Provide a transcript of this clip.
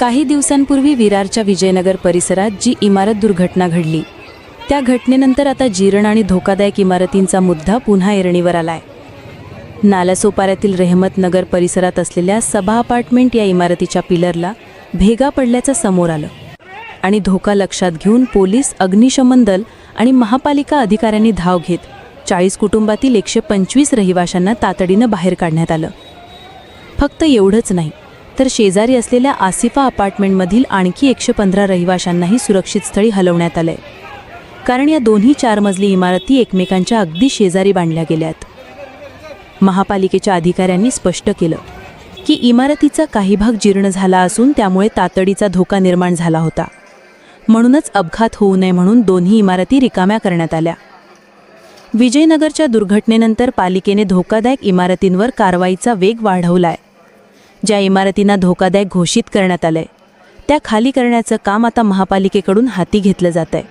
काही दिवसांपूर्वी विरारच्या विजयनगर परिसरात जी इमारत दुर्घटना घडली. त्या घटनेनंतर आता जीर्ण आणि धोकादायक इमारतींचा मुद्दा पुन्हा एरणीवर आलाय. नालासोपाऱ्यातील रेहमतनगर परिसरात असलेल्या सभा अपार्टमेंट या इमारतीच्या पिलरला भेगा पडल्याचं समोर आलं आणि धोका लक्षात घेऊन पोलीस अग्निशमन दल आणि महापालिका अधिकाऱ्यांनी धाव घेत चाळीस कुटुंबातील एकशे पंचवीस रहिवाशांना तातडीनं बाहेर काढण्यात आलं. फक्त एवढंच नाही तर शेजारी असलेल्या आसिफा अपार्टमेंटमधील आणखी एकशे पंधरा रहिवाशांनाही सुरक्षित स्थळी हलवण्यात आलंय. कारण या दोन्ही चार मजली इमारती एकमेकांच्या अगदी शेजारी बांधल्या गेल्यात. महापालिकेच्या अधिकाऱ्यांनी स्पष्ट केलं की इमारतीचा काही भाग जीर्ण झाला असून त्यामुळे तातडीचा धोका निर्माण झाला होता. म्हणूनच अपघात होऊ नये म्हणून दोन्ही इमारती रिकाम्या करण्यात आल्या. विजयनगरच्या दुर्घटनेनंतर पालिकेने धोकादायक इमारतींवर कारवाईचा वेग वाढवलाय. ज्या इमारतींना धोकादायक घोषित करण्यात आलंय त्या खाली करण्याचं काम आता महापालिकेकडून हाती घेतलं जात आहे